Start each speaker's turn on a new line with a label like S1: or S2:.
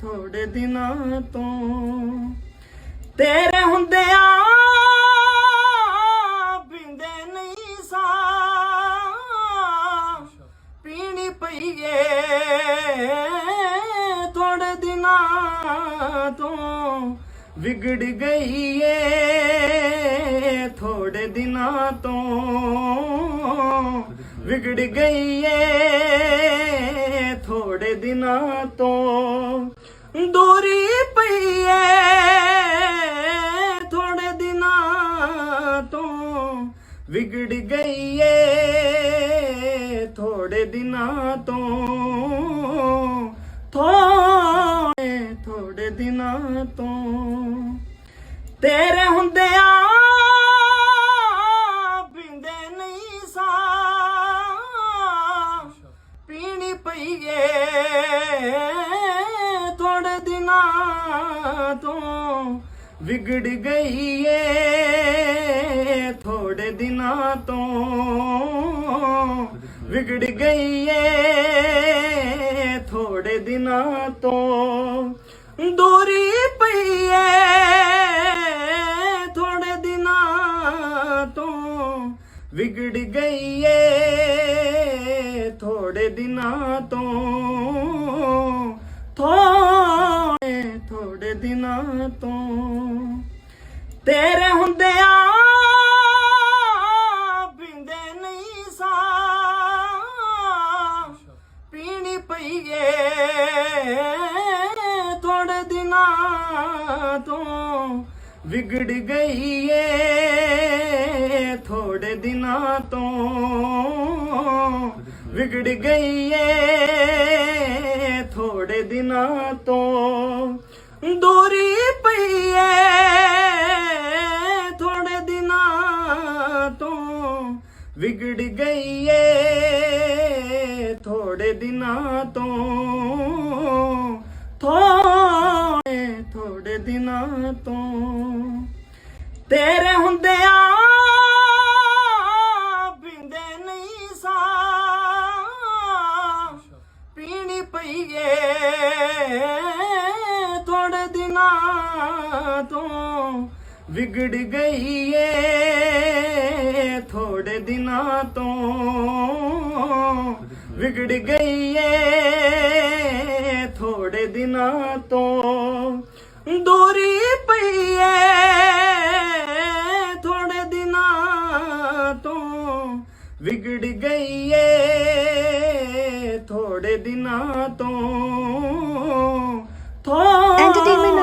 S1: ਥੋੜੇ ਦਿਨਾਂ ਤੋਂ ਤੇਰੇ ਹੁੰਦਿਆਂ ਬਿੰਦੇ ਨਹੀਂ ਸਾ। ਪੀਣੀ ਪਈ ਏ ਥੋੜੇ ਦਿਨਾਂ ਤੋਂ। ਵਿਗੜ ਗਈ ਏ ਥੋੜੇ ਦਿਨਾਂ ਤੋਂ। ਵਿਗੜ ਗਈ ਏ ਥੋੜੇ ਦਿਨਾਂ ਤੋਂ। ਦੂਰੀ ਪਈ ਏ ਥੋੜੇ ਦਿਨਾਂ ਤੋਂ ਵਿਗੜ ਗਈ ਏ ਥੋੜੇ ਦਿਨਾਂ ਤੋਂ ਥੋੜੇ ਥੋੜੇ ਦਿਨਾਂ ਤੋਂ ਤੇਰੇ ਹੁੰਦੇ ਥੋੜੇ ਤੋਂ ਵਿਗੜ ਗਈ ਏ। ਥੋੜੇ ਦਿਨਾਂ ਤੋਂ ਵਿਗੜ ਗਈ ਏ। ਥੋੜੇ ਦਿਨਾਂ ਤੋਂ ਦੂਰੀ ਪਈ ਏ। ਥੋੜੇ ਦਿਨਾਂ ਤੋਂ ਵਿਗੜ ਗਈ ਏ। ਥੋੜੇ ਦਿਨਾਂ ਤੋਂ ਤੇਰੇ ਹੁੰਦਿਆਂ ਬਿੰਦੇ ਨਹੀਂ ਸਾ। ਪੀਣੀ ਪਈ ਥੋੜੇ ਦਿਨਾਂ ਤੋਂ। ਵਿਗੜ ਗਈ ਏ ਥੋੜੇ ਦਿਨਾਂ ਤੋਂ। ਵਿਗੜ ਗਈ ਏ ਥੋੜੇ ਦਿਨਾਂ ਤੋਂ। ਦੂਰੀ ਪਈ ਏ ਵਿਗੜ ਗਈ ਏ ਥੋੜੇ ਦਿਨਾਂ ਤੋਂ। ਥੋੜੇ ਥੋੜੇ ਦਿਨਾਂ ਤੋਂ। ਤੇਰੇ ਹੁੰਦੇ ਆ ਬਿੰਦੇ ਨਹੀਂ ਸਾ। ਪੀਣੀ ਪਈ ਏ ਥੋੜੇ ਦਿਨਾਂ ਤੋਂ। ਵਿਗੜ ਗਈ ਏ ਦਿਨਾਂ ਤੋਂ ਵਿਗੜ ਗਈ ਏ, ਥੋੜੇ ਦਿਨਾਂ ਤੋਂ ਦੂਰੀ ਪਈ ਏ, ਥੋੜੇ ਦਿਨਾਂ ਤੋਂ ਵਿਗੜ ਗਈ ਏ, ਥੋੜੇ ਦਿਨਾਂ ਤੋਂ